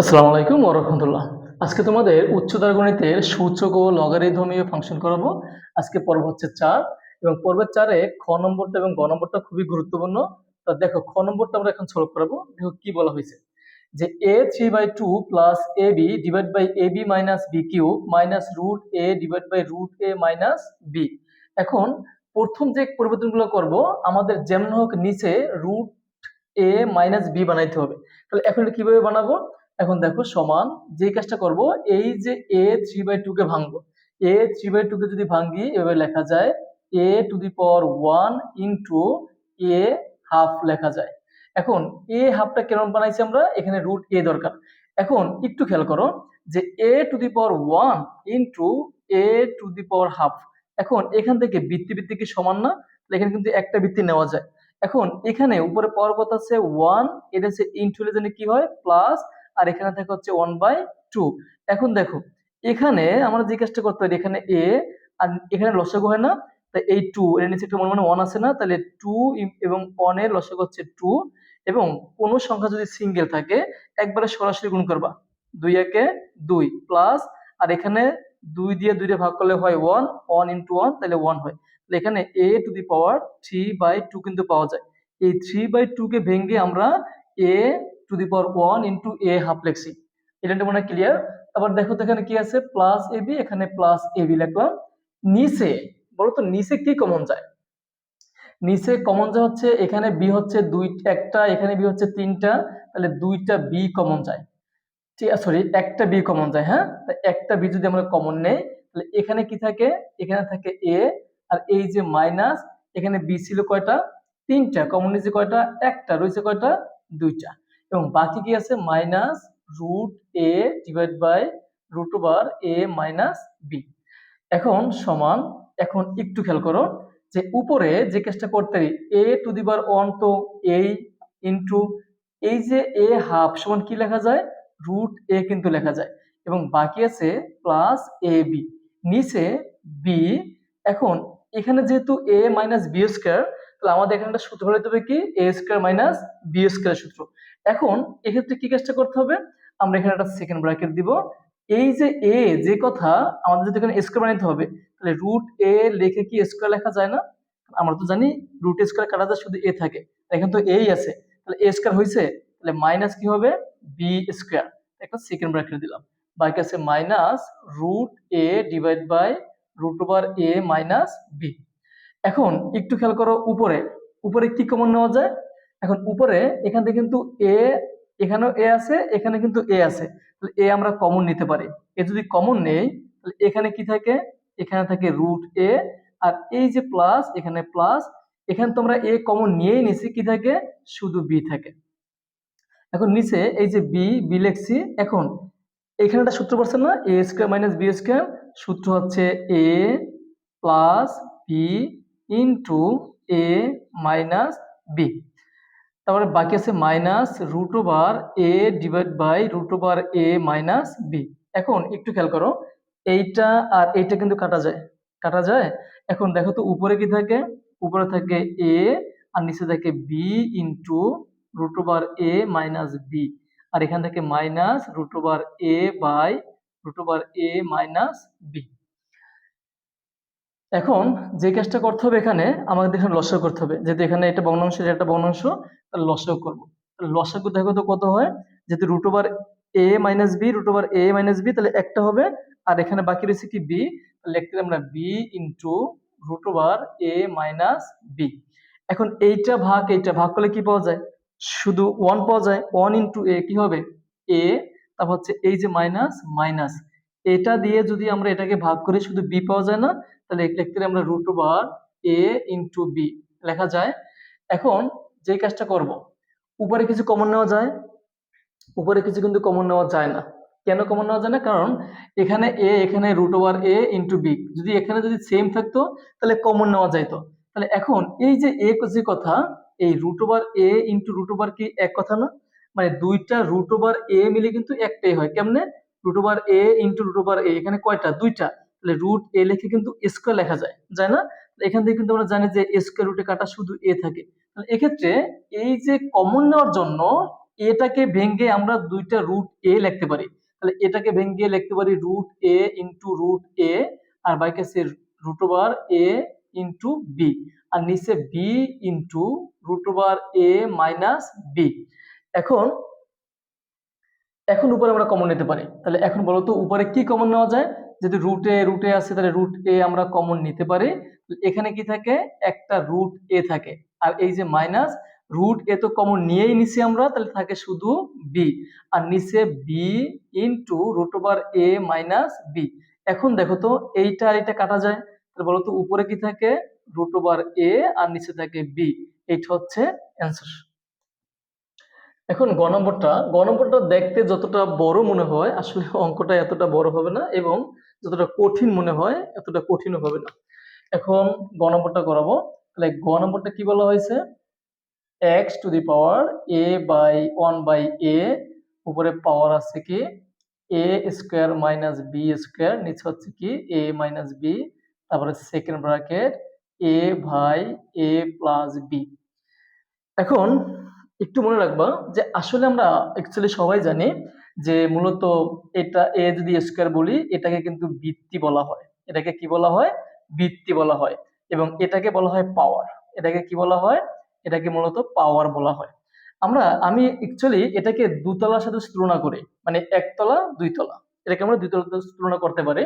আসসালামু আলাইকুম ওরহমতুল্লাহ আজকে তোমাদের উচ্চতর গণিতের সূচক ও লগারিদমীয় ফাংশন করাবো। আজকে পর্ব হচ্ছে চার এবং পর্বের চারে খ নম্বরটা এবং গ নম্বরটা খুবই গুরুত্বপূর্ণ। তা দেখো, খ নম্বরটা আমরা এখন সলভ করাবো। দেখো কি বলা হয়েছে? যে A three by two plus A B divide by A B minus B Q minus root A divide by root A minus B এখন প্রথম যে পরিবর্তনগুলো করব, আমাদের যেমন হোক নিচে রুট এ মাইনাস বি বানাইতে হবে। তাহলে এখন কীভাবে বানাবো? এখন দেখো সমান, যে কাজটা করব, এই যে এ থ্রি বাই টু কে ভাঙবো। এ থ্রি বাই টু কে যদি ভাঙি, এভাবে লেখা যায় A to the power one into A half লেখা যায়। এখন এ হাফটা কেমন বানাইছি আমরা? এখানে রুট এ দরকার। এখন একটু খেয়াল করো যে A to the power one into A to the power half এখন এখান থেকে বৃত্তি বৃত্তি কি সমান না? এখানে কিন্তু একটা বৃত্তি নেওয়া যায়। এখন এখানে উপরে পাওয়ার কথা আছে? ওয়ান এটা হচ্ছে ইন্টু কি হয়? প্লাস আর এখানে থাকে হচ্ছে ওয়ান বাই টু এখন দেখো, এখানে আমরা যে কাজটা করতে পারি, এখানে এ আর এখানে লসাগু হয় না, তাই এই টু এর নিচে একটা মনে মনে ওয়ান আছে না, তাহলে টু এবং ওয়ানের লসাগু হচ্ছে টু এবং কোনো সংখ্যা যদি সিঙ্গেল থাকে, একবারে সরাসরি গুণ করবা। দুই একে দুই প্লাস আর এখানে দুই দিয়ে দুইটা ভাগ করলে হয় ওয়ান ওয়ান ইন্টু ওয়ান তাহলে ওয়ান হয়। তাহলে এখানে A to the power three by two কিন্তু পাওয়া যায়। এই থ্রি বাই টু কে ভেঙে আমরা A to the power one into A half লিখছি এটা মনে ক্লিয়ার আবার দেখো তো এখানে কি আছে? প্লাস এ বি এখানে প্লাস এ বি লিখলাম নিচে বলো তো নিচে কি কমন যায়? নিচে কমন যা হচ্ছে, এখানে বি হচ্ছে দুই একটা, এখানে বি হচ্ছে তিনটা, তাহলে দুইটা বি কমন যায়। ঠিক আছে সরি একটা বি কমন যায় হ্যাঁ? একটা বি যদি আমরা কমন নেই, তাহলে এখানে কি থাকে? এখানে থাকে এ আর এই যে মাইনাস এখানে বি ছিল কয়টা? তিনটা কমন নিচে কয়টা? একটা, রয়েছে কয়টা? দুইটা। এবং বাকি কি আছে? Minus root A divide by root over A minus B. এখন সমান, এখন একটু খেয়াল করো যে উপরে যে কেসটা করতে এ টু দি বার ওয়ান তো এই ইন্টু এই যে এ হাফ সমান কি লেখা যায়? রুট এ কিন্তু লেখা যায়। এবং বাকি আছে প্লাস এ বি। নিচে বি, এখন এখানে যেহেতু এ মাইনাস বি স্কোয়ার তাহলে আমাদের এখানে একটা সূত্র হলে তবে কি? A square minus B square সূত্র। এখন এক্ষেত্রে কি কাজটা করতে হবে? আমরা এখানে একটা সেকেন্ড ব্র্যাকেট দিব। এই যে এ যে কথা আমাদের যদি এখানে স্কোয়ার বানাইতে হবে, তাহলে রুট এ লিখে কি স্কোয়ার লেখা যায় না? আমরা তো জানি রুট স্কোয়ার কাটা যায় শুধু এ থাকে। এখানে তো এই আছে। তাহলে এ স্কোয়ার হয়েছে তাহলে মাইনাস কি হবে? বি স্কোয়ার একটা সেকেন্ড ব্র্যাকেট দিলাম। বাকি আছে minus root A divide by root over A minus B এখন একটু খেয়াল করো উপরে। উপরে কি কমন নেওয়া যায়? এখন উপরে, এখান থেকে কিন্তু এ এখানেও এ আছে, এখানে কিন্তু এ আছে। তাহলে এ আমরা কমন নিতে পারি। এ যদি কমন নেই, তাহলে এখানে কি থাকে? এখানে থাকে রুট এ আর এই যে প্লাস এখানে প্লাস এখানে তোমরা এ কমন নিয়েই নিছি, কি থাকে? শুধু বি থাকে। এখন নিচে এই যে বি বি লিখছি, এখন এখানে একটা সূত্র পড়ছে না? A square minus B square সূত্র হচ্ছে A plus B into A minus B তারপরে বাকি আছে minus root over A divide by root over A minus B এখন একটু খেয়াল করো, এইটা আর এইটা কিন্তু কাটা যায় কাটা যায়। এখন দেখো তো উপরে কি থাকে? উপরে থাকে এ আর নিচে থাকে B into root over A minus B আর এখান থেকে minus root over A by root over A minus B এখন যে কাজটা করতে হবে এখানে আমাদের এখানে লসাগু করতে হবে। যেহেতু এখানে এটা বর্ণাংশ এটা একটা বর্ণাংশ তাহলে লসাগু করব। লসাগু দেখো তো কত হয়? যেহেতু root over A minus B root over A minus B তাহলে একটা হবে। আর এখানে বাকি রয়েছে কি বি লিখতে আমরা B into root over A minus B এখন এইটা ভাগ এইটা ভাগ করলে কি পাওয়া যায়? শুধু ওয়ান পাওয়া যায়। ওয়ান ইন্টু এ কি হবে? এ তারপর হচ্ছে এই যে মাইনাস মাইনাস এটা দিয়ে যদি আমরা এটাকে ভাগ করি, শুধু বি পাওয়া যায় না, তাহলে লিখতে আমরা root over A into B লেখা যায়। এখন যে কাজটা করব, উপরে কিছু কমন নেওয়া যায়, উপরে কিছু কিন্তু কমন নেওয়া যায় না। কেন কমন নেওয়া যায় না? কারণ এখানে এ এখানে root over A into B যদি এখানে যদি সেম থাকতো, তাহলে কমন নেওয়া যাইতো। তাহলে এখন এই যে এ যে কথা, এই root over A into root over কি এক কথা না? মানে দুইটা রুট ওভার এ মিলে কিন্তু একটাই হয়। কেমনে? Root over A into root over A এখানে কয়টা? দুইটা। তাহলে রুট এ লিখে কিন্তু স্কোয়ার লেখা যায় যায় না? এখান থেকে কিন্তু আমরা জানি যে স্কোয়ার রুটে কাটা শুধু এ থাকে। এক্ষেত্রে এই যে কমন নেওয়ার জন্য এটাকে ভেঙে আমরা দুইটা রুট এ লিখতে পারি। তাহলে এটাকে ভেঙে লিখতে পারি root A into root A আর বাইকে আছে root over A into B আর নিচে B into root over A minus B এখন এখন উপরে আমরা কমন নিতে পারি। তাহলে এখন বলো তো উপরে কি কমন নেওয়া যায়? যদি রুটে রুটে আছে তাহলে রুট এ আমরা কমন নিতে পারি। এখানে কি থাকে? একটা রুট এ থাকে। আর এই যে মাইনাস রুট এ তো কমন নিয়েই নিছি আমরা, তাহলে থাকে শুধু বি আর নিচে B into root over A minus B এখন দেখো তো, এইটা আর এটা কাটা যায়। তাহলে বলো তো উপরে কি থাকে? রুট ওভার এ আর নিচে থাকে বি এইটা হচ্ছে অ্যান্সার এখন গ নম্বরটা গ নম্বরটা দেখতে যতটা বড় মনে হয়, আসলে অঙ্কটা এতটা বড় হবে না এবং যতটা কঠিন মনে হয়, এতটা কঠিনও হবে না। এখন গ নম্বরটা করাবো। তাহলে গ নম্বরটা কি বলা হয়েছে? X to the power A by one by A উপরে পাওয়ার আছে কি? A square minus B square নিচে হচ্ছে কি? এ মাইনাস বি তারপরে second bracket A by A plus B এখন একটু মনে রাখবা যে আসলে আমরা অ্যাকচুয়ালি সবাই জানি যে মূলত এটা, এ যদি স্কোয়ার বলি, এটাকে কিন্তু বৃত্তি বলা হয়। এটাকে কি বলা হয়? বৃত্তি বলা হয়। এবং এটাকে বলা হয় পাওয়ার এটাকে কি বলা হয়? এটাকে মূলত পাওয়ার বলা হয়। আমরা, আমি অ্যাকচুয়ালি এটাকে দুতলার সাথে তুলনা করি। মানে একতলা, দুইতলা। এটাকে আমরা দুইতলা তুলনা করতে পারি।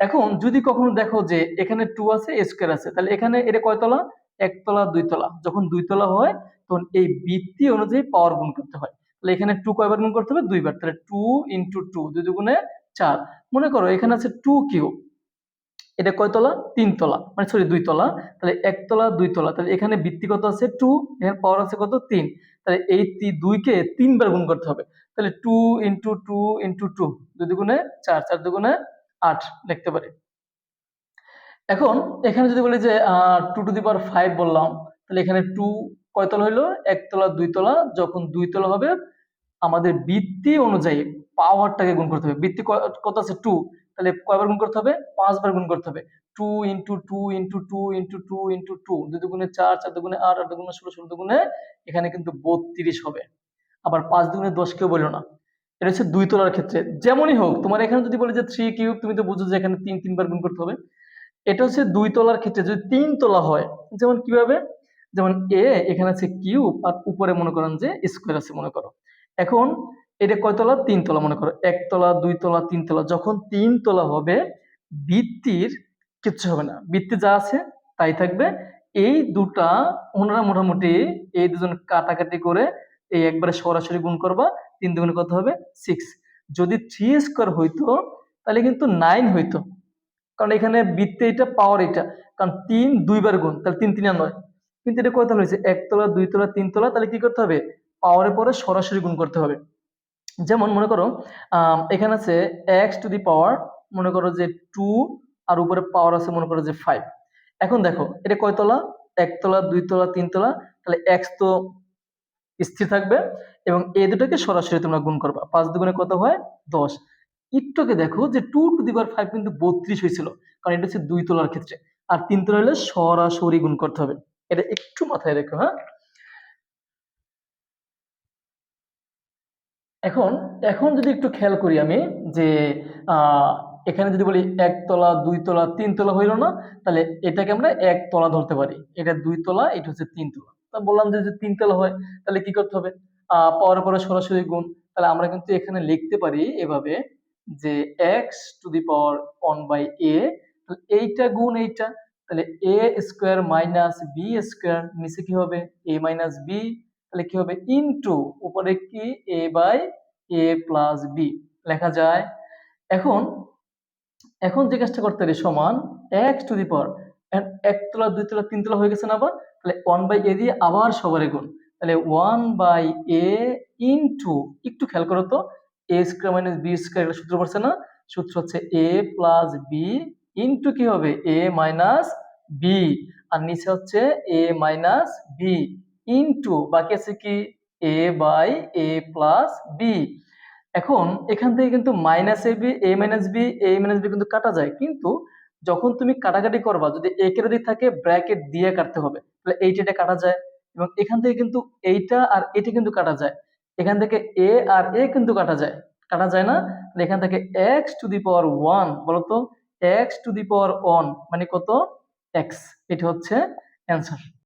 এখন যদি কখনো দেখো যে এখানে টু আছে স্কোয়ার আছে, তাহলে এখানে এটা কয়তলা? একতলা, দুইতলা। যখন দুইতলা হয় তখন এই বৃত্তি অনুযায়ী পাওয়ার গুণ করতে হয়। তাহলে এখানে টু কয়বার গুণ করতে হবে? দুইবার। তাহলে টু ইন্টু টু দুই দুগুণে চার। মনে করো এখানে আছে টু কিউ এটা কয়তলা তিনতলা মানে সরি দুইতলা তাহলে একতলা দুইতলা তাহলে এখানে বৃত্তি কত আছে? টু এখানে পাওয়ার আছে কত? তিন। তাহলে এই তি- দুইকে তিনবার গুণ করতে হবে। তাহলে two into two into two দুই দুগুণে চার চার দুগুণে আট লিখতে পারি। এখন এখানে যদি বলি যে two to the power five বললাম, তাহলে এখানে টু কয়তলা হইল? একতলা দুইতলা যখন দুইতলা হবে, আমাদের বৃত্তি অনুযায়ী পাওয়ারটাকে গুণ করতে হবে। বৃত্তি কত আছে? টু তাহলে কয়বার গুণ করতে হবে? পাঁচবার গুণ করতে হবে। Two into two into two into two into two দুই দুগুণে চার চার দুগুণে আট আট দুগুণে ষোলো ষোলো দুগুণে এখানে কিন্তু বত্রিশ হবে। আবার পাঁচ দুগুণে দশ কেউ বলো না। এটা হচ্ছে দুই তলার ক্ষেত্রে। যেমনই হোক, তোমার এখানে যদি বলি যে থ্রি কিউব তুমি তো বুঝো যে এখানে তিন, তিনবার গুণ করতে হবে। এটা হচ্ছে দুই তলার ক্ষেত্রে। যদি তিন তলা হয়, যেমন কীভাবে? যেমন এ এখানে আছে কিউব আর উপরে মনে করেন যে স্কোয়ার আছে মনে করো। এখন এটা কয়তলা তিন তলা মনে করো। একতলা দুই তলা, তিন তলা। যখন তিন তলা হবে, বৃত্তির কিচ্ছু হবে না। বৃত্তি যা আছে, তাই থাকবে। এই দুটা ওনারা মোটামুটি এই দুজন কাটাকাটি করে এই একবারে সরাসরি গুণ করবা। তিন দুগুণে কত হবে? সিক্স যদি থ্রি স্কোয়ার হইতো, তাহলে কিন্তু নাইন হইতো। কারণ এখানে বৃত্তে এটা পাওয়ার এটা কারণ তিন দুইবার গুণ, তাহলে তিন তিন আর নয়। কিন্তু এটা কত হয়েছে? একতলা দুইতলা তিনতলা তাহলে কি করতে হবে? পাওয়ারের পরে সরাসরি গুণ করতে হবে। যেমন মনে করো এখানে আছে এক্স টু দি পাওয়ার মনে করো যে টু আর উপরে পাওয়ার আছে মনে করো যে ফাইভ এখন দেখো, এটা কয়তলা একতলা দুইতলা তিনতলা তাহলে এক্স তো স্থির থাকবে, এবং এই দুটোকে সরাসরি তোমরা গুণ করবা। পাঁচ দুগুণে কত হয়? দশ। একটুকে দেখো যে two to the power five কিন্তু বত্রিশ হয়েছিল, কারণ এটা হচ্ছে দুই তলার ক্ষেত্রে। আর তিন তলা হলে সরাসরি গুণ করতে হবে। এটা একটু মাথায় রেখো হ্যাঁ? এখন এখন যদি একটু খেয়াল করি আমি যে এখানে যদি বলি একতলা দুই তলা, তিন তলা হইল না, তাহলে এটাকে আমরা এক তলা ধরতে পারি। এটা দুই তলা, এটা হচ্ছে তিন তলা। তা বললাম যে যদি তিন তলা হয়, তাহলে কি করতে হবে? পাওয়ার পরে সরাসরি গুণ। তাহলে আমরা কিন্তু এখানে লিখতে পারি এভাবে যে X to the power one by A এইটা গুণ এইটা। তাহলে A square minus B square নিচে কি হবে? এ মাইনাস বি তাহলে কি হবে? ইনটু উপরে কি? A by A plus B লেখা যায়। এখন এখন যে কাজটা করতে পারি সমান এক্স টু দি পাওয়ার একতলা দুইতলা তিনতলা হয়ে গেছে না আবার? তাহলে ওয়ান বাই এ দিয়ে আবার সবারে গুণ। তাহলে ওয়ান বাই এ ইনটু একটু খেয়াল করো তো A square minus B square সূত্র পড়ছে না? সূত্র হচ্ছে এ প্লাস বি ইনটু কি হবে? এ মাইনাস বি। আর নিচে হচ্ছে এ মাইনাস বি। ইনটু বাকি আছে কি? A by A plus B. এখন এখান থেকে কিন্তু minus A B, A minus B, A minus B কিন্তু কাটা যায়। কিন্তু যখন তুমি কাটাকাটি করবা, যদি একের দিক থাকে, ব্র্যাকেট দিয়ে কাটতে হবে। তাহলে এইটা কাটা যায়। এবং এখান থেকে কিন্তু এইটা আর এটা কিন্তু কাটা যায়। এখান থেকে এ আর এ কিন্তু কাটা যায়। কাটা যায় না? এখান থেকে X to the power one বলতো X to the power one মানে কত? এক্স এটা হচ্ছে অ্যান্সার